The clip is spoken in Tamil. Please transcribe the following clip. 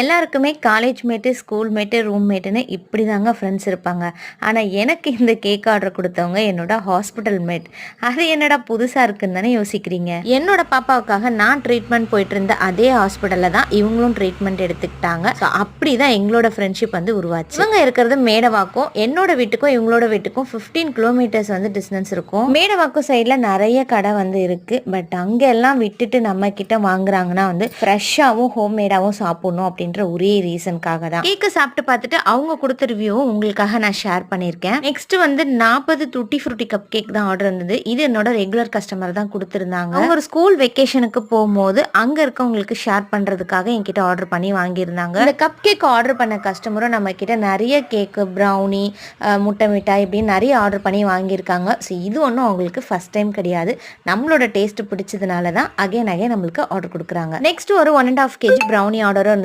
எல்லாருக்குமே college mate school mate room மேட்டுன்னு இப்படி தாங்க ஃப்ரெண்ட்ஸ் இருப்பாங்க. ஆனால் எனக்கு இந்த கேக் ஆர்டர் கொடுத்தவங்க என்னோட ஹாஸ்பிட்டல் மேட் அது என்னடா புதுசாக இருக்குன்னு தானே யோசிக்கிறீங்க? என்னோட பாப்பாவுக்காக நான் ட்ரீட்மெண்ட் போயிட்டு இருந்த அதே ஹாஸ்பிட்டலில் தான் இவங்களும் ட்ரீட்மெண்ட் எடுத்துக்கிட்டாங்க. ஸோ அப்படி தான் எங்களோட ஃப்ரெண்ட்ஷிப் வந்து உருவாச்சு. இவங்க இருக்கிறது மேடவாக்கம். என்னோட வீட்டுக்கும் இவங்களோட வீட்டுக்கும் ஃபிஃப்டீன் கிலோமீட்டர்ஸ் வந்து டிஸ்டன்ஸ் இருக்கும். மேடவாக்கம் சைடில் நிறைய கடை வந்து இருக்குது பட் அங்கே எல்லாம் விட்டுட்டு நம்ம கிட்ட வாங்குறாங்கன்னா வந்து ஃப்ரெஷ்ஷாகவும் ஹோம்மேடாகவும் சாப்பிடணும். அப்படின்ற ஒரே ரீசனுக்காக தான். கேக்கு சாப்பிட்டு பார்த்துட்டு அவங்க கொடுத்த ரிவ்யூவும் உங்களுக்காக நான் ஷேர் பண்ணியிருக்கேன். நெக்ஸ்ட் வந்து நாற்பது துட்டி ஃப்ரூட்டி கப் கேக் தான் ஆர்டர் இருந்தது. இது என்னோட ரெகுலர் கஸ்டமர் தான் கொடுத்துருந்தாங்க. அவங்க ஒரு ஸ்கூல் வெக்கேஷனுக்கு போகும்போது அங்க இருக்கவங்களுக்கு ஷேர் பண்றதுக்காக என்கிட்ட ஆர்டர் பண்ணி வாங்கியிருந்தாங்க. இந்த கப் கேக் ஆர்டர் பண்ண கஸ்டமரும் நம்ம கிட்ட நிறைய கேக்கு ப்ரௌனி முட்டை மிட்டாய் இப்படின்னு நிறைய ஆர்டர் பண்ணி வாங்கியிருக்காங்க. ஸோ இது ஒன்றும் அவங்களுக்கு ஃபர்ஸ்ட் டைம் கிடையாது. நம்மளோட டேஸ்ட் பிடிச்சதுனால தான் அகைன் அகைன் நம்மளுக்கு ஆர்டர் கொடுக்குறாங்க. நெக்ஸ்ட் ஒரு one and half KG brownie ஆர்டரும்